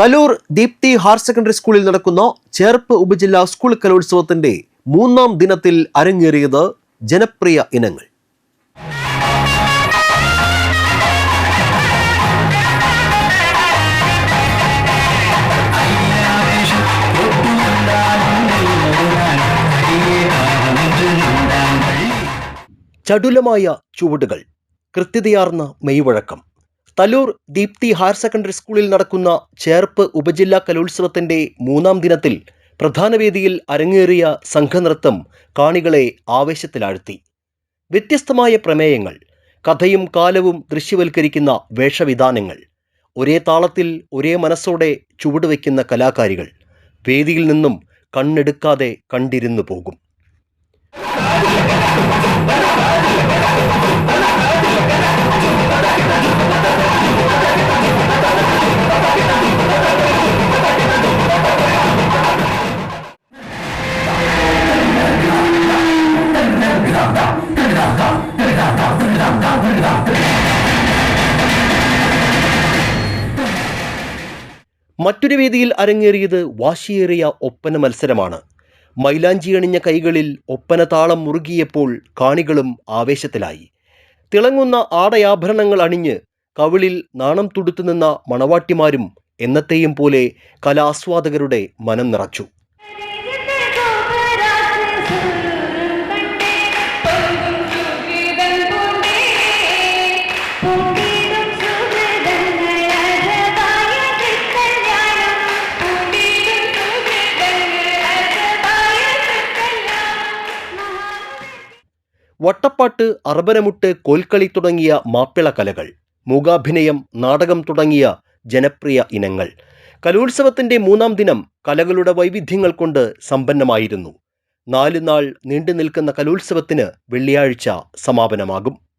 Thalur Deepthi higher secondary സ്കൂളിൽ നടക്കുന്ന ചേർപ്പ് ഉപജില്ലാ സ്കൂൾ കലോത്സവത്തിന്റെ മൂന്നാം ദിനത്തിൽ അരങ്ങേറിയത് ജനപ്രിയ ഇനങ്ങൾ. ചടുലമായ ചുവടുകൾ കൃത്യതയാർന്ന മെയ്വഴക്കം. തലൂർ ദീപ്തി ഹയർ സെക്കൻഡറി സ്കൂളിൽ നടക്കുന്ന ചേർപ്പ് ഉപജില്ലാ കലോത്സവത്തിന്റെ മൂന്നാം ദിനത്തിൽ പ്രധാന വേദിയിൽ അരങ്ങേറിയ സംഘനൃത്തം കാണികളെ ആവേശത്തിലാഴ്ത്തി. വ്യത്യസ്തമായ പ്രമേയങ്ങൾ കഥയും കാലവും ദൃശ്യവൽക്കരിക്കുന്ന വേഷവിധാനങ്ങൾ ഒരേ താളത്തിൽ ഒരേ മനസ്സോടെ ചുവടുവെക്കുന്ന കലാകാരികൾ വേദിയിൽ നിന്നും കണ്ണെടുക്കാതെ കണ്ടിരുന്നു പോകും. മറ്റൊരു വേദിയിൽ അരങ്ങേറിയത് വാശിയേറിയ ഒപ്പന മത്സരമാണ്. മൈലാഞ്ചി അണിഞ്ഞ കൈകളിൽ ഒപ്പന താളം മുറുകിയപ്പോൾ കാണികളും ആവേശത്തിലായി. തിളങ്ങുന്ന ആടയാഭരണങ്ങൾ അണിഞ്ഞ് കവിളിൽ നാണം തുടുത്തു നിന്ന മണവാട്ടിമാരും എന്നത്തെയും പോലെ കലാസ്വാദകരുടെ മനം നിറച്ചു. വട്ടപ്പാട്ട് അറബരമുട്ട് കോൽക്കളി തുടങ്ങിയ മാപ്പിള കലകൾ മൂകാഭിനയം നാടകം തുടങ്ങിയ ജനപ്രിയ ഇനങ്ങൾ. കലോത്സവത്തിന്റെ മൂന്നാം ദിനം കലകളുടെ വൈവിധ്യങ്ങൾ കൊണ്ട് സമ്പന്നമായിരുന്നു. നാല് നാൾ നീണ്ടു നിൽക്കുന്ന കലോത്സവത്തിന് വെള്ളിയാഴ്ച സമാപനമാകും.